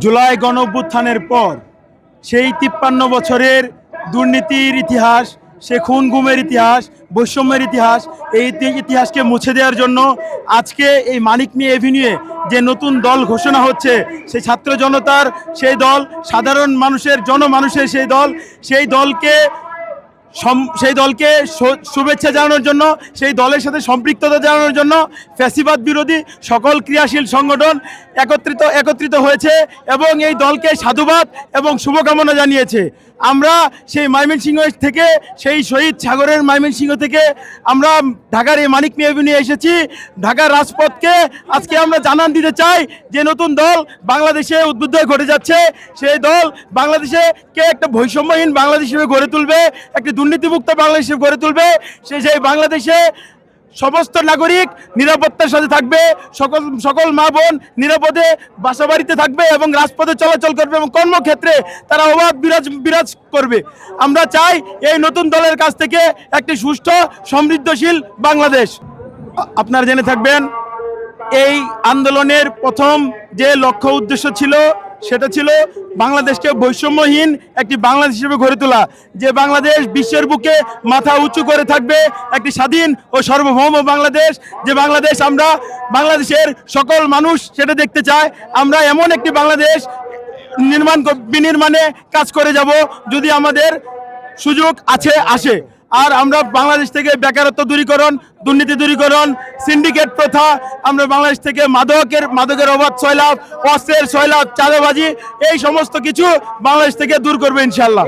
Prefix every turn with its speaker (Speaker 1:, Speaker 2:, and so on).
Speaker 1: জুলাই গণ অভ্যুত্থানের পর, সেই তিপ্পান্ন বছরের দুর্নীতির ইতিহাস, সে খুন গুমের ইতিহাস, বৈষম্যের ইতিহাস, এই ইতিহাসকে মুছে দেওয়ার জন্য আজকে এই মানিক নিয়ে এভিনিউয়ে যে নতুন দল ঘোষণা হচ্ছে সেই ছাত্র জনতার সেই দল, সাধারণ মানুষের, জনমানুষের সেই দল, সেই দলকে সেই দলকে শুভেচ্ছা জানানোর জন্য, সেই দলের সাথে সম্পৃক্ততা জানানোর জন্য ফ্যাসিবাদ বিরোধী সকল ক্রিয়াশীল সংগঠন একত্রিত একত্রিত হয়েছে এবং এই দলকে সাধুবাদ এবং শুভকামনা জানিয়েছে। আমরা সেই ময়মনসিংহ থেকে, সেই শহীদ সাগরের ময়মনসিংহ থেকে আমরা ঢাকার এই মানিক এভিনিউ এসেছি। ঢাকার রাজপথকে আজকে আমরা জানান দিতে চাই যে নতুন দল বাংলাদেশে উদ্বুদ্ধ ঘটে যাচ্ছে। সেই দল বাংলাদেশে কে একটা বৈষম্যহীন বাংলাদেশ হিসেবে গড়ে তুলবে, একটি দুর্নীতিমুক্ত বাংলাদেশ গড়ে তুলবে, সে সেই বাংলাদেশে সমস্ত নাগরিক নিরাপত্তার সাথে থাকবে, সকল সকল মা বোন নিরাপদে বাসা বাড়িতে থাকবে এবং রাজপথে চলাচল করবে এবং কর্মক্ষেত্রে তারা অবাধ বিরাজ বিরাজ করবে। আমরা চাই এই নতুন দলের কাছ থেকে একটি সুষ্ঠু, সমৃদ্ধশীল বাংলাদেশ। আপনারা জেনে থাকবেন, এই আন্দোলনের প্রথম যে লক্ষ্য উদ্দেশ্য ছিল সেটা ছিল বাংলাদেশকে বৈষম্যহীন একটি বাংলাদেশ হিসেবে গড়ে তোলা, যে বাংলাদেশ বিশ্বের বুকে মাথা উঁচু করে থাকবে একটি স্বাধীন ও সার্বভৌম বাংলাদেশ, যে বাংলাদেশ আমরা বাংলাদেশের সকল মানুষ সেটা দেখতে চায়। আমরা এমন একটি বাংলাদেশ নির্মাণ বিনির্মাণে কাজ করে যাব যদি আমাদের সুযোগ আছে, আসে। আর আমরা বাংলাদেশ থেকে বেকারত্ব দূরীকরণ, দুর্নীতি দূরীকরণ, সিন্ডিকেট প্রথা, আমরা বাংলাদেশ থেকে মাদকের মাদকের অবাধ সয়লাভ, অস্ত্রের সয়লাভ, চাঁদাবাজি, এই সমস্ত কিছু বাংলাদেশ থেকে দূর করবে ইনশাল্লাহ